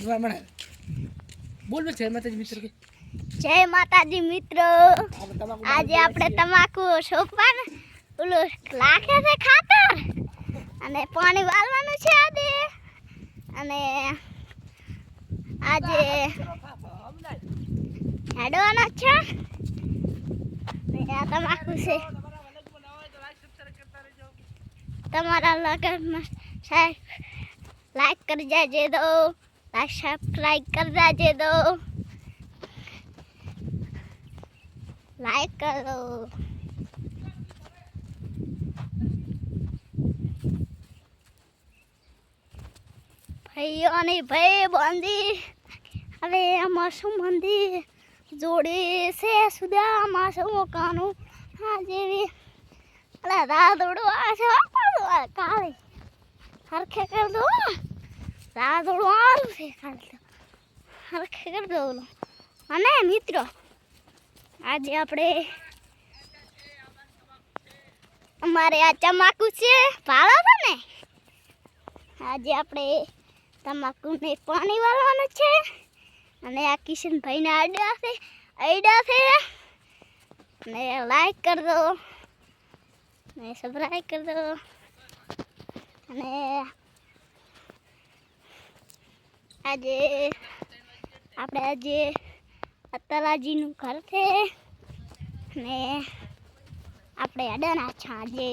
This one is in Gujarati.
બોલ જય માતાજી મિત્ર જય માતાજી મિત્રો. આજે આપણે તમાકુ સોપાન ઓલું લાખે છે ખાતર. અને પાણી વાળવાનું છે આજે. અને આજે હેડવાનો છે. આ તમાકુ છે. તમારા લગનમાં સાહેબ લાઈક કરી જાજે દો લાઈક સબસ્ક્રાઈબ કરી દેજો દો લાઈક કરો. ભાઈઓ અને ભાઈ બંધી હવે શું મંદિર જોડે છે સુદામાં શું કાનું? હા જેવી અલા રાધોડો આ છે. આ કાલે હરખે કર દો આવું છે કાલે તો હરખે કર દો ઓલો અને મિત્રો આજે આપણે અમારે આ તમાકુ છે ભાળો ને આજે આપણે તમાકુને પાણી વાળવાનું છે અને આ કિશનભાઈના આડા છે આડા છે ને લાઈક કરી દો ને સબસ્ક્રાઈબ કરી દો અને આજે આપણે આજે અતલાજીનું ઘર છે ને આપણે અડાના છાંજે